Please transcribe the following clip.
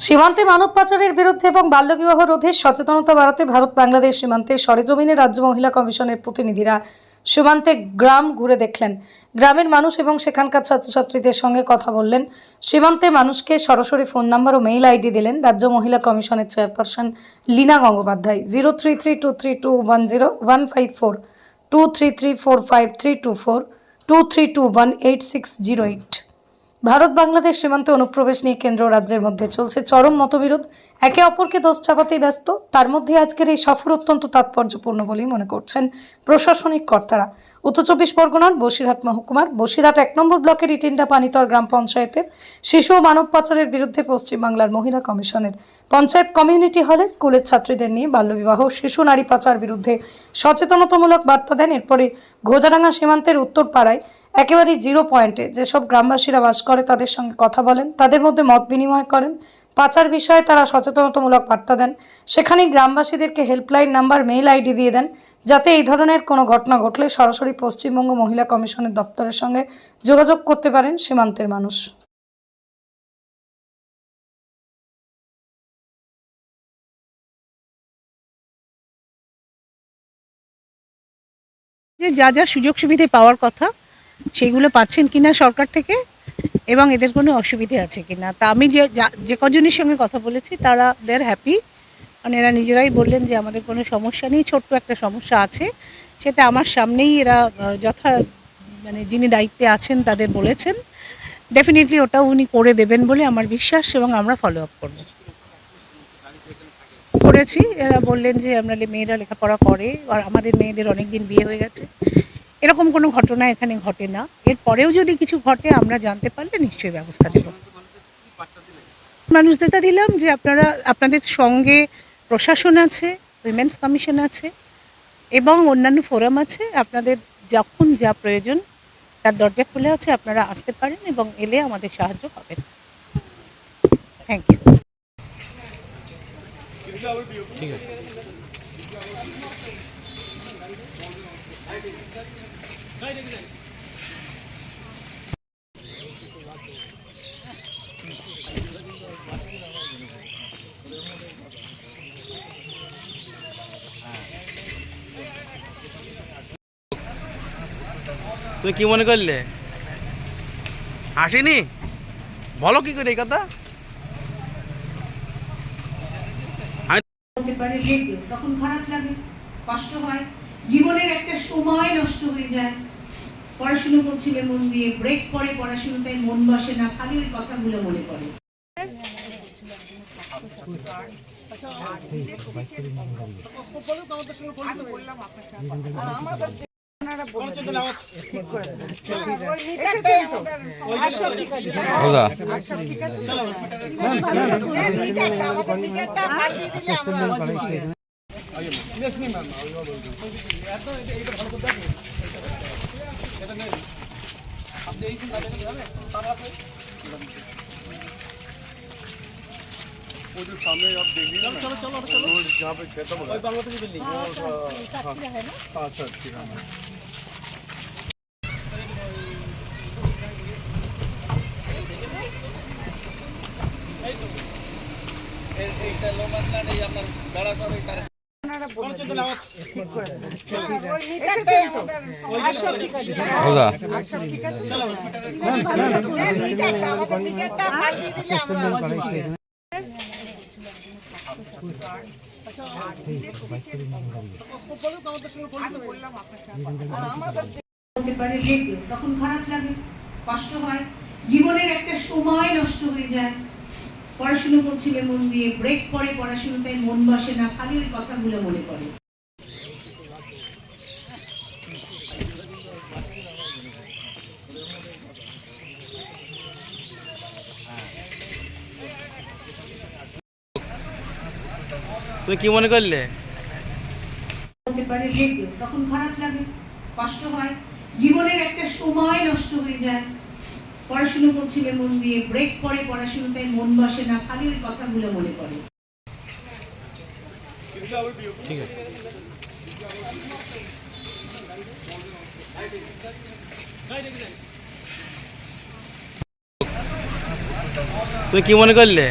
সীমান্তে মানব পাচারের বিরুদ্ধে এবং বাল্যবিবাহ রোধে সচেতনতা বাড়াতে ভারত বাংলাদেশ সীমান্তে সরেজমিনে রাজ্য মহিলা কমিশনের প্রতিনিধিরা সীমান্তে গ্রাম ঘুরে দেখলেন। গ্রামের মানুষ এবং সেখানকার ছাত্রছাত্রীদের সঙ্গে কথা বললেন। সীমান্তে মানুষকে সরাসরি ফোন নাম্বার ও মেইল আইডি দিলেন রাজ্য মহিলা কমিশনের chairperson Leena Gangopadhyay, zero three three two three two one zero one five four, two three three four five three two four, two three two one eight six zero eight. Bharat Bangladesh সীমান্তে অনুপ্রবেশ নিয়ে কেন্দ্র রাজ্যের মধ্যে চলছে চরম মতবিরোধ। একে অপরকে দোষ চাপাতেই ব্যস্ত। তার মধ্যে আজকের এই সফর অত্যন্ত তাৎপর্যপূর্ণ বলেই মনে করছেন প্রশাসনিক কর্তারা। উত্তর চব্বিশ পরগনার বসিরহাট মহকুমার বসিরহাট এক নম্বর ব্লকের ইটিন্ডা পানিতর গ্রাম পঞ্চায়েতের শিশু ও মানব পাচারের বিরুদ্ধে পশ্চিমবাংলার মহিলা কমিশনের পঞ্চায়েত কমিউনিটি হলে স্কুলের ছাত্রীদের নিয়ে বাল্যবিবাহ, শিশু নারী পাচার বিরুদ্ধে সচেতনতামূলক বার্তা দেন। এরপরে ঘোজাডাঙ্গা সীমান্তের উত্তর পাড়ায় একেবারেই জিরো পয়েন্টে। যেসব গ্রামবাসীরা বাস করে, তাদের সঙ্গে কথা বলেন, তাদের মধ্যে মত বিনিময় করেন, পাচার বিষয়ে তারা সচেতনতামূলক বার্তা দেন, সেখানেই গ্রামবাসীদেরকে হেল্পলাইন নাম্বার, মেইল আইডি দিয়ে দেন, যাতে এই ধরনের কোনো ঘটনা ঘটলে সরাসরি পশ্চিমবঙ্গ মহিলা কমিশনের দপ্তরের সঙ্গে যোগাযোগ করতে পারেন সীমান্তের মানুষ। যে যা যা সুযোগ সুবিধে পাওয়ার কথা সেগুলো পাচ্ছেন কিনা সরকার থেকে এবং এদের কোনো অসুবিধে আছে কিনা। তা আমি যে যে কজনের সঙ্গে কথা বলেছি, তারা দেয়ার হ্যাপি মানে এরা নিজেরাই বললেন যে আমাদের কোনো সমস্যা নেই, ছোট্ট একটা সমস্যা আছে। সেটা আমার সামনেই এরা যথা মানে যিনি দায়িত্বে আছেন তাদের বলেছেন। ডেফিনেটলি ওটা উনি করে দেবেন বলে আমার বিশ্বাস এবং আমরা ফলো আপ করব। করেছি। এরা বললেন যে আমরা মেয়েরা লেখাপড়া করে, আর আমাদের মেয়েদের অনেক দিন বিয়ে হয়ে গেছে। এরকম কোনো ঘটনা এখানে ঘটে না। এরপরেও যদি কিছু ঘটে, আমরা জানতে পারলে নিশ্চয়ই ব্যবস্থা নেব। মানুষদেরটা দিলাম যে আপনারা, আপনাদের সঙ্গে প্রশাসন আছে, উইমেন্স কমিশন আছে, এবং অন্যান্য ফোরাম আছে। আপনাদের যখন যা প্রয়োজন, তার দরজা খুলে আছে, আপনারা আসতে পারেন এবং এলে আমাদের সাহায্য পাবেন। থ্যাংক ইউ তুমি কি মনে করলে? আসেনি বলো কি করে এই কথা? তখন খারাপ লাগে, কষ্ট হয়, জীবনের একটা সময় নষ্ট হয়ে যায়। পড়াশুনো করছিলে মন দিয়ে ব্রেক পরে পড়াশুনোটাই মন বসে না খালি ওই কথাগুলো মনে পড়ে। वो जो सामने आप देख लीजिए चलो चलो चलो जहाँ पे खेत है वो बांग्लादेशी बिल्डिंग है हाँ है ना हाँ सर ठीक है हाँ ऐसे ही चलो मसला नहीं अपन बड़ा सा भी कर তখন খারাপ লাগে কষ্ট হয় জীবনের একটা সময় নষ্ট হয়ে যায়। পড়াশুনো করছিলে মন দিয়ে ব্রেক পরে পড়াশুনোটাই মন বসে না খালি ওই কথাগুলো মনে পড়ে। তুমি কি মনে করলে? হতে পারে তখন খারাপ লাগে কষ্ট হয় জীবনের একটা সময় নষ্ট হয়ে যায়। পড়াশুনো করছিলে মন দিয়ে ব্রেক পরে পড়াশুনোটাই মন বসে না, খালি ওই কথাগুলো মনে পড়ে। ঠিক আছে। কি মনে করলে?